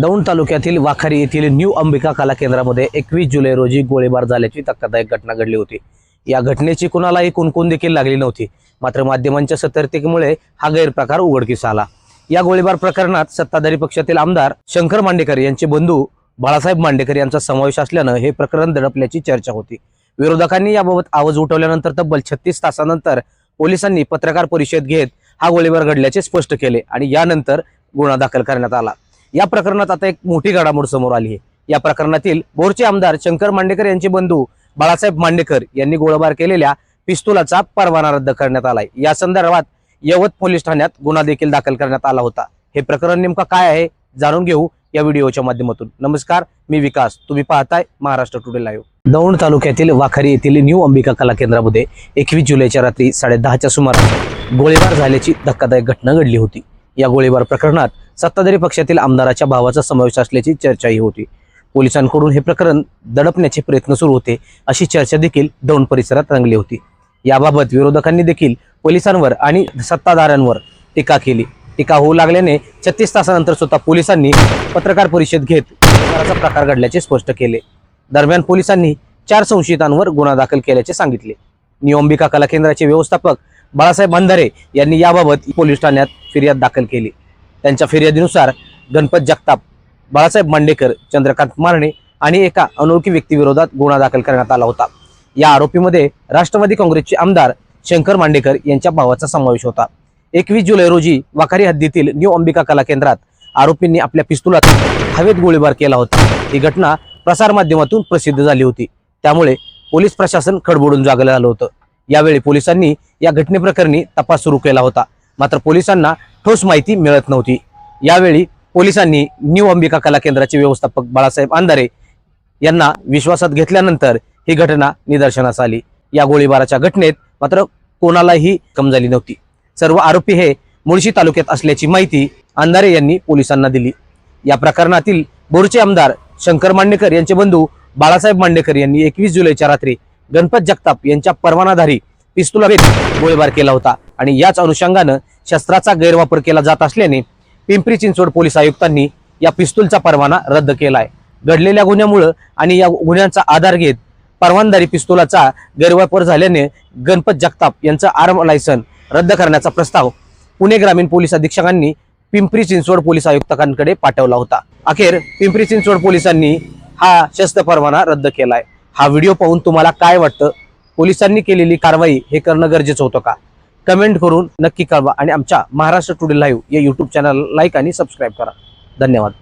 दौंड तालुक्यातील वाखारी येथील न्यू अंबिका कला केंद्रामध्ये एकवीस जुलै रोजी गोळीबार झाल्याची धक्कादायक घटना घडली होती. या घटनेची कुणालाही कुणकुण देखील लागली नव्हती. मात्र माध्यमांच्या सतर्कतेमुळे हा गैरप्रकार उघडकीस आला. या गोळीबार प्रकरणात सत्ताधारी पक्षातील आमदार शंकर मांडेकर यांचे बंधू बाळासाहेब मांडेकर यांचा समावेश असल्यानं हे प्रकरण दडपल्याची चर्चा होती. विरोधकांनी याबाबत आवाज उठवल्यानंतर तब्बल छत्तीस तासानंतर पोलिसांनी पत्रकार परिषद घेत हा गोळीबार घडल्याचे स्पष्ट केले आणि यानंतर गुन्हा दाखल करण्यात आला. या प्रकरणात आता एक मोठी घडामोड समोर आली आहे. या प्रकरणातील बोरचे आमदार शंकर मांडेकर यांचे बंधू बाळासाहेब मांडेकर यांनी गोळीबार केलेल्या पिस्तुलाचा परवाना रद्द करण्यात आलाय. या संदर्भात यवत पोलीस ठाण्यात गुन्हा देखील दाखल करण्यात आला होता. हे प्रकरण नेमकं काय आहे जाणून घेऊ या व्हिडिओच्या माध्यमातून. नमस्कार मी विकास. तुम्ही पाहताय महाराष्ट्र टुडे लाईव्ह. दौंड तालुक्यातील वाखारी येथील न्यू अंबिका कला केंद्रामध्ये एकवीस जुलैच्या रात्री साडेदहाच्या सुमारास गोळीबार झाल्याची धक्कादायक घटना घडली होती. या गोळीबार प्रकरणात सत्ताधारी पक्षातील आमदाराच्या भावाचा समावेश असल्याची चर्चाही होती. पोलिसांकडून हे प्रकरण दडपण्याचे प्रयत्न सुरू होते अशी चर्चा देखील दौंड परिसरात रंगली होती. याबाबत विरोधकांनी देखील पोलिसांवर आणि सत्ताधाऱ्यांवर टीका केली. टीका होऊ लागल्याने छत्तीस तासानंतर स्वतः पोलिसांनी पत्रकार परिषद घेत प्रकाराचा प्रकार घडल्याचे स्पष्ट केले. दरम्यान पोलिसांनी चार संशयितांवर गुन्हा दाखल केल्याचे सांगितले. निओंबिका कला केंद्राचे व्यवस्थापक बाळासाहेब अंधारे यांनी याबाबत पोलीस ठाण्यात फिर्याद दाखल केली. त्यांच्या फिर्यादीनुसार गणपत जगताप बाळासाहेब मांडेकर चंद्रकांत मारणे आणि एका अनोळखी व्यक्तीविरोधात गुन्हा दाखल करण्यात आला होता. या आरोपीमध्ये राष्ट्रवादी काँग्रेसचे आमदार शंकर मांडेकर यांच्या भावाचा समावेश होता. एकवीस जुलै रोजी वाखारी हद्दीतील न्यू अंबिका कला केंद्रात आरोपींनी आपल्या पिस्तुलात हवेत गोळीबार केला होता. ही घटना प्रसारमाध्यमातून प्रसिद्ध झाली होती. त्यामुळे पोलीस प्रशासन खडबडून जागलं झालं होतं. यावेळी पोलिसांनी या घटनेप्रकरणी तपास सुरू केला होता. मात्र पोलिसांना ठोस माहिती मिळत नव्हती. यावेळी पोलिसांनी न्यू अंबिका कला केंद्राचे व्यवस्थापक बाळासाहेब अंधारे यांना विश्वासात घेतल्यानंतर ही घटना निदर्शनास आली. या गोळीबाराच्या घटनेत मात्र कोणालाही कम झाली नव्हती. सर्व आरोपी हे मुळशी तालुक्यात असल्याची माहिती अंधारे यांनी पोलिसांना दिली. या प्रकरणातील बोरचे आमदार शंकर मांडेकर यांचे बंधू बाळासाहेब मांडेकर यांनी एकवीस जुलैच्या रात्री गणपत जगताप यांच्या परवानाधारी पिस्तुला गोळीबार केला होता. आणि याच अनुषंगानं शस्त्राचा गैरवापर केला जात असल्याने पिंपरी चिंचवड पोलीस आयुक्तांनी या पिस्तूलचा परवाना रद्द केलाय. घडलेल्या गुन्ह्यामुळं आणि या गुन्ह्यांचा आधार घेत परवानदारी पिस्तुलाचा गैरवापर झाल्याने गणपत जगताप यांचं आर्म लायसन रद्द करण्याचा प्रस्ताव पुणे ग्रामीण पोलीस अधीक्षकांनी पिंपरी चिंचवड पोलीस आयुक्तांकडे पाठवला होता. अखेर पिंपरी चिंचवड पोलिसांनी हा शस्त्र परवाना रद्द केलाय. हा व्हिडिओ पाहून तुम्हाला काय वाटतं? पोलिसांनी केलेली कारवाई हे करणं गरजेचं होतं का? कमेंट करून नक्की कळवा आणि आमच्या महाराष्ट्र टुडे लाईव्ह या युट्यूब चॅनल लाईक आणि सबस्क्राईब करा. धन्यवाद.